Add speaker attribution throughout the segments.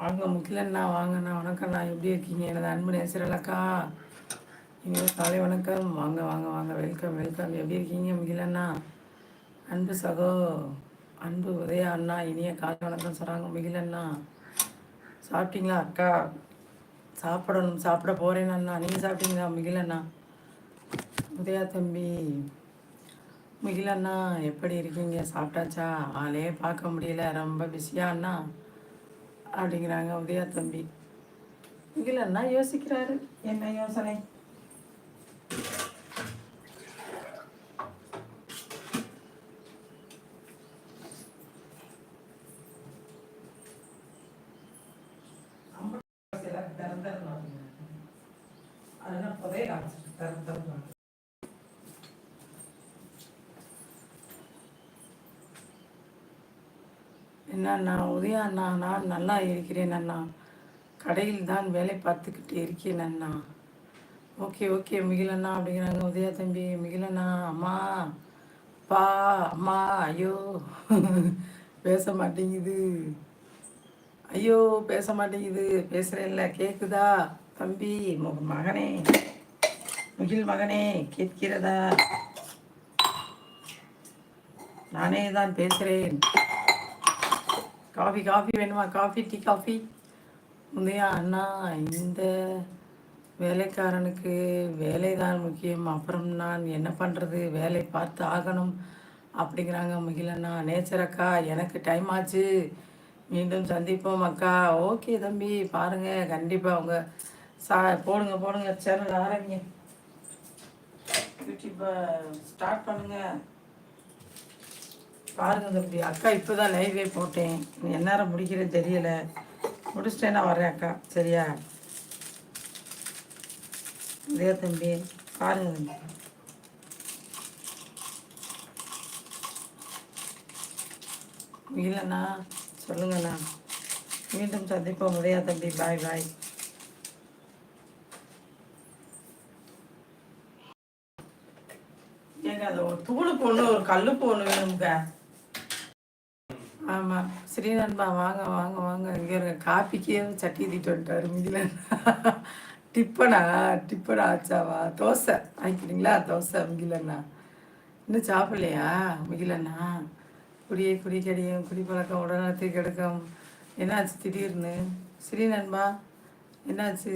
Speaker 1: வாங்க முகிலண்ணா வாங்கண்ணா வணக்கம்ண்ணா. எப்படி இருக்கீங்க? எனது அன்பு நேசரலக்கா இங்கே காலை வணக்கம். வாங்க வாங்க வாங்க. வெல்கம் வெல்கம் எப்படி இருக்கீங்க முகிலண்ணா? அன்பு சகோ அன்பு உதயா அண்ணா இனிய காலை வணக்கம் சொல்கிறாங்க முகிலண்ணா. சாப்பிட்டீங்களா அக்கா? சாப்பிடணும் சாப்பிட போகிறேன் அண்ணா. நீங்கள் சாப்பிட்டீங்களா முகிலண்ணா? உதயா தம்பி. முகிலண்ணா எப்படி இருக்கீங்க? சாப்பிட்டாச்சா? ஆளே பார்க்க முடியல. ரொம்ப பிஸியா அண்ணா. அப்படிங்கிறாங்க உதயா தம்பி. முகிலண்ணா யோசிக்கிறாரு? என்ன யோசனை? அதெல்லாம் புதைய தரம் திறந்து என்ன நான் உதயா அண்ணா நான் நல்லா இருக்கிறேன் அண்ணா. கடையில் தான் வேலை பார்த்துக்கிட்டு இருக்கேன் அண்ணா. ஓகே ஓகே மிகிலண்ணா அப்படிங்கிறாங்க. உதயா தம்பி மிகிலண்ணா அம்மா அப்பா அம்மா ஐயோ. பேச மாட்டேங்குது. ஐயோ பேச மாட்டேங்குது. பேசுகிறேன்ல கேட்குதா தம்பி மகனே. முகில் மகனே கேட்கிறதா? நானே தான் பேசுகிறேன் காஃபி காஃபி வேணுமா? Coffee tea coffee? முந்தையா அண்ணா இந்த வேலைக்காரனுக்கு வேலை தான் முக்கியம். அப்புறம் நான் என்ன பண்ணுறது வேலை பார்த்து ஆகணும் அப்படிங்கிறாங்க முகிலண்ணா நேச்சர் அக்கா எனக்கு டைம் ஆச்சு. மீண்டும் சந்திப்போம் அக்கா. ஓகே தம்பி பாருங்கள் கண்டிப்பாக உங்கள் சா போடுங்க போடுங்க. சேனல் ஆரம்பிங்க. யூடியூப்பை ஸ்டார்ட் பண்ணுங்கள் பாருங்க தம்பி அக்கா இப்போ தான் லைவே போட்டேன். நீ எந்நேரம் முடிக்கிறேன்னு தெரியலை. முடிச்சிட்டே நான் வரேன் அக்கா. சரியா? இதே தம்பி? பாருங்க தம்பி. இல்லைண்ணா சொல்லுங்கண்ணா. மீண்டும் சந்திப்போம். உதயா தம்பி? பாய் பாய் ஏங்க அது ஒரு தூளுக்கு ஒன்று ஒரு கல்லுக்கு ஒன்று வேணுங்க ஆமாம் ஸ்ரீநன்பா வாங்க வாங்க வாங்க. இங்கே இருங்க. காப்பிக்கே சட்டி தீட்டு வந்துட்டாரு. மிதில டிப்பனா? டிப்பனா ஆச்சாவா? தோசை. வாங்கிக்கிறீங்களா தோசை மிகிலண்ணா. இன்னும் சாப்பிடலையா? மிகிலண்ணா? குடியை குடி கடியும். குடி பழக்கம். உடல்நலத்தை கிடக்கும். என்னாச்சு திடீர்னு? ஸ்ரீநன்பா என்னாச்சு?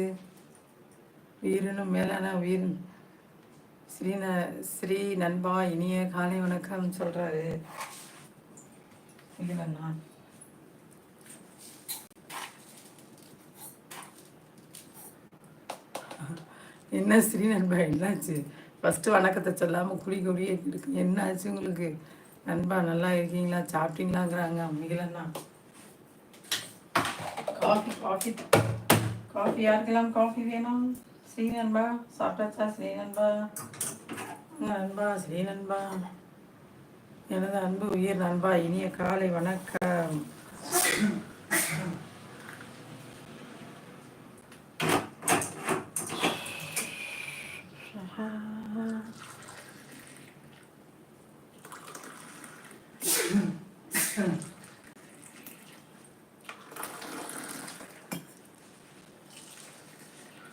Speaker 1: உயிரினும் மேலான உயிர். ஸ்ரீன ஸ்ரீ நண்பா இனிய காலை வணக்கம் சொல்றாரு இல்லைண்ணா என்ன ஸ்ரீ நண்பா என்னாச்சு? ஃபஸ்ட்டு வணக்கத்தை சொல்லாமல் குடி குடியே இருக்கு. என்னாச்சு உங்களுக்கு? நண்பா நல்லா இருக்கீங்களா? சாப்பிட்டீங்களாங்கிறாங்க மிகலண்ணா காஃபி காஃபி காஃபி யாருக்கெல்லாம் காஃபி வேணும்? ஸ்ரீ நண்பா சாப்பிட்டாச்சா ஸ்ரீ நண்பா நண்பா ஸ்ரீ நண்பா எனது அன்பு உயிர் நண்பா இனிய காலை வணக்கம்.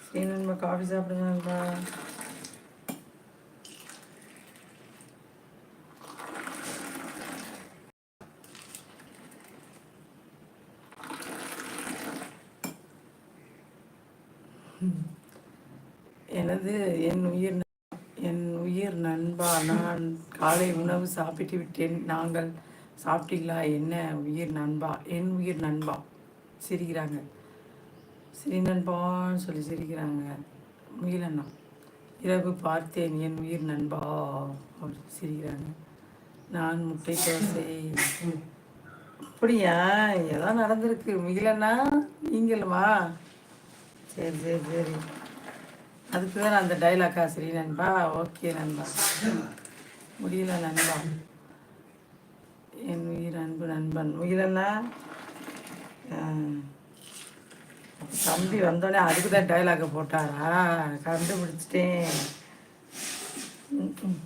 Speaker 1: ஸ்ரீ நண்பா காஃபி சாப்பிடுங்க நண்பா. எனது என் உயிர் என் உயிர் நண்பா நான் காலை உணவு சாப்பிட்டு விட்டேன். நாங்கள் சாப்பிட்டீங்களா? என்ன உயிர் நண்பா? என் உயிர் நண்பா. சிரிக்கிறாங்க. சிறி நண்பான்னு சொல்லி சிரிக்கிறாங்க. முகிலண்ணா இரவு பார்த்தேன் என் உயிர் நண்பா. அப்படி சிரிக்கிறாங்க. நான் முட்டை தோசை. அப்படியா? ஏதோ நடந்திருக்கு. முயலண்ணா நீங்களுமா? சரி சரி சரி. அதுக்கு தான் அந்த டைலாக்கா சரி நண்பா. ஓகே நண்பா. முடியல நண்பா. என் உயிர் அன்பு நண்பன். உயிரண்ணா தம்பி வந்தோடனே அதுக்கு தான் டைலாக்கை போட்டாரா? கண்டுபிடிச்சிட்டேன். ம், ம்.